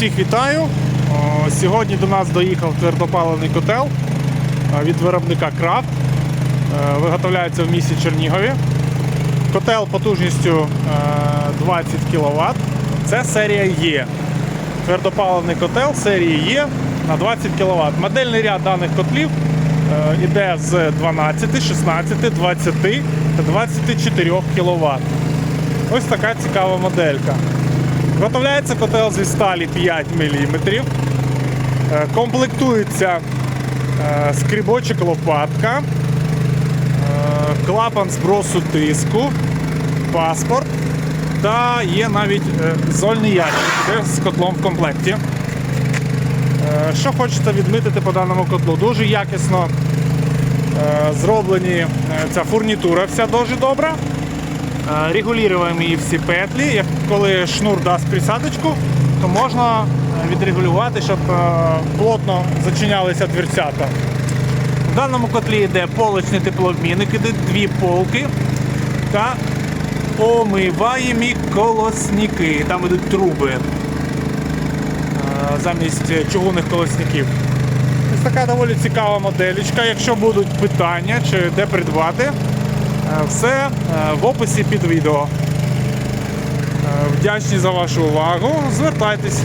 Всіх вітаю. Сьогодні до нас доїхав твердопаливний котел е, від виробника Крафт. Е, Виготовляється в місті Чернігові. Котел потужністю е, 20 кВт. Це серія Є. Твердопаливний котел серії Є на 20 кВт. Модельний ряд даних котлів е, іде з 12, 16, 20 та 24 кВт. Ось така цікава моделька. Виготовляється котел зі сталі 5 мм. Е, Комплектується е, скрібочок лопатка, е, клапан збросу тиску, паспорт та є навіть зольний ящик з котлом в комплекті. Що хочеться відмітити по даному котлу? Дуже якісно зроблені ця фурнітура, вся дуже добра. Е, Регулюємо її всі петлі. Як коли шнур дасть присадочку, то можна е, відрегулювати, щоб е, плотно зачинялися дверцята. В даному котлі йде полочний теплообмінник, іде дві полки та омиваємі колосники. Там йдуть труби замість чугунних колосників. Ось така доволі цікава моделічка. Якщо будуть питання чи де придбати, все е, в описі під відео. Е, Вдячні за вашу увагу. Звертайтесь.